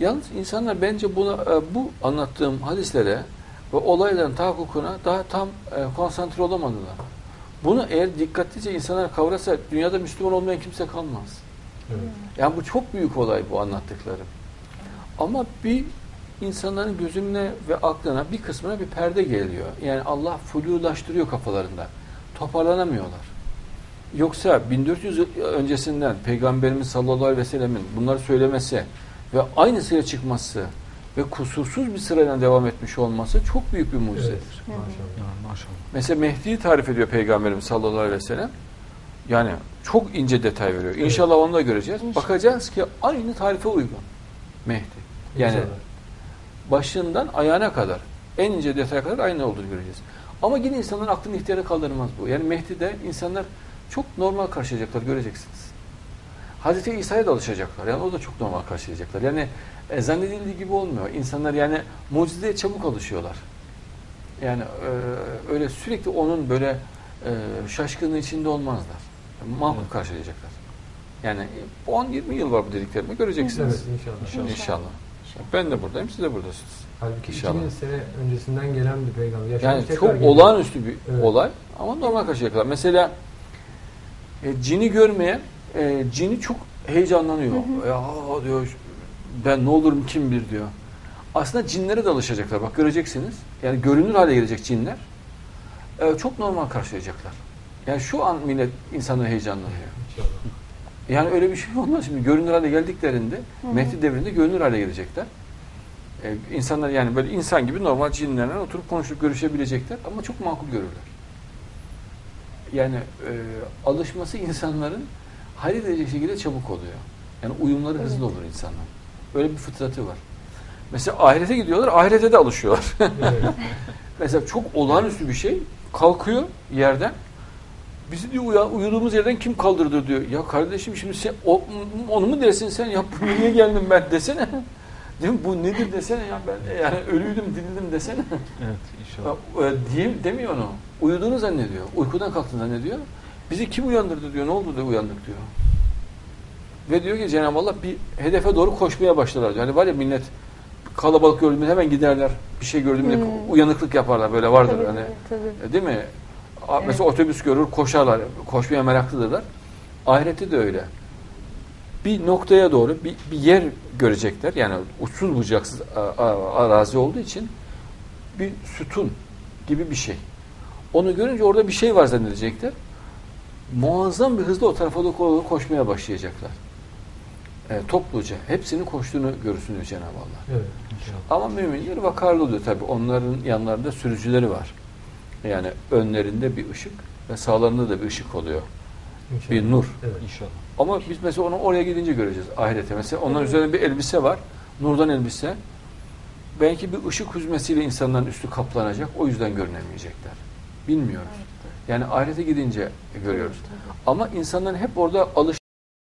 Yalnız insanlar bence buna, e, bu anlattığım hadislere ve olayların tahakkukuna daha tam e, konsantre olamadılar. Bunu eğer dikkatlice insanlar kavrasa dünyada Müslüman olmayan kimse kalmaz. Evet. Yani bu çok büyük olay bu anlattıklarım. Ama bir insanların gözüne ve aklına bir kısmına bir perde geliyor. Yani Allah flulaştırıyor kafalarında. Toparlanamıyorlar. Yoksa 1400 yıl öncesinden Peygamberimiz sallallahu aleyhi ve sellemin bunları söylemesi ve aynı sıra çıkması ve kusursuz bir sırayla devam etmiş olması çok büyük bir mucizedir. Evet. Maşallah. Maşallah. Mesela Mehdi'yi tarif ediyor Peygamberimiz sallallahu aleyhi ve sellem. Yani çok ince detay veriyor. Evet. İnşallah onu da göreceğiz. İnşallah. Bakacağız ki aynı tarife uygun Mehdi. Yani İnşallah. başından ayağına kadar en ince detaya kadar aynı olduğunu göreceğiz. Ama yine insanların aklını ihtiyara kaldırmaz bu. Yani Mehdi'de insanlar çok normal karşılayacaklar göreceksiniz. Hazreti İsa'ya da alışacaklar. Yani o da çok normal karşılayacaklar. Yani e, zannedildiği gibi olmuyor. İnsanlar yani mucizeye çabuk alışıyorlar. Yani e, öyle sürekli onun böyle e, şaşkınlığı içinde olmazlar. Makul Evet. karşılayacaklar. Yani 10-20 yıl var bu dediklerimi göreceksiniz. Evet inşallah. İnşallah. İnşallah. Ben de buradayım, siz de buradasınız. Halbuki İnşallah. 2000 sene öncesinden gelen bir peygamber. Yaşamış Yani çok geliyor. olağanüstü bir Evet. olay ama normal karşılayacaklar. Mesela e, cini görmeye e, cini çok heyecanlanıyor. Ya diyor ben ne olurum kim bilir diyor. Aslında cinlere de alışacaklar. Bak göreceksiniz. Yani görünür hale gelecek cinler. E, çok normal karşılayacaklar. Yani şu an millet insanı heyecanlanıyor. İnşallah. Yani öyle bir şey olmaz şimdi. Görünür hale geldiklerinde Mehdi devrinde görünür hale gelecekler. Ee, insanlar yani böyle insan gibi normal cinlerle oturup konuşup görüşebilecekler ama çok makul görürler. Yani e, alışması insanların hayret edecek şekilde çabuk oluyor. Yani uyumları hızlı Evet. olur insanların. Öyle bir fıtratı var. Mesela ahirete gidiyorlar, ahirete de alışıyorlar. Evet. Mesela çok olağanüstü bir şey. Kalkıyor yerden. Bizi diyor uya- uyuduğumuz yerden kim kaldırdı diyor. Ya kardeşim şimdi sen o- onu mu dersin sen ya niye geldim ben desene. Değil mi? Bu nedir desene ya ben yani ölüydüm dirildim desene. Evet inşallah. Ya, e, diyeyim demiyor onu. Uyuduğunu zannediyor. Uykudan kalktığını zannediyor. Bizi kim uyandırdı diyor. Ne oldu da uyandık diyor. Ve diyor ki Cenab-ı Allah bir hedefe doğru koşmaya başladılar. Yani var ya millet kalabalık gördüğümüzde hemen giderler. Bir şey gördüğümde Hmm. uyanıklık yaparlar. Böyle vardır Tabii, hani. tabii. E, Değil mi? A- Mesela otobüs görür, koşarlar. Koşmaya meraklıdırlar. Ahirette de öyle. Bir noktaya doğru bir, bir yer görecekler. Yani uçsuz bucaksız arazi olduğu için bir sütun gibi bir şey. Onu görünce orada bir şey var zannedecekler. Muazzam bir hızla o tarafa doğru koşmaya başlayacaklar. E, topluca. Hepsinin koştuğunu görürsün diyor Cenab-ı Allah. Evet. İnşallah. Ama müminler vakarlı oluyor tabi. Onların yanlarında sürücüleri var. Yani önlerinde bir ışık ve sağlarında da bir ışık oluyor. İnşallah. Bir nur. Evet. İnşallah. Ama biz mesela onu oraya gidince göreceğiz ahirete. Mesela onların Evet. üzerinde bir elbise var. Nurdan elbise. Belki bir ışık hüzmesiyle insanların üstü kaplanacak. O yüzden görünemeyecekler. Bilmiyoruz. Yani ahirete gidince görüyoruz. Ama insanların hep orada alış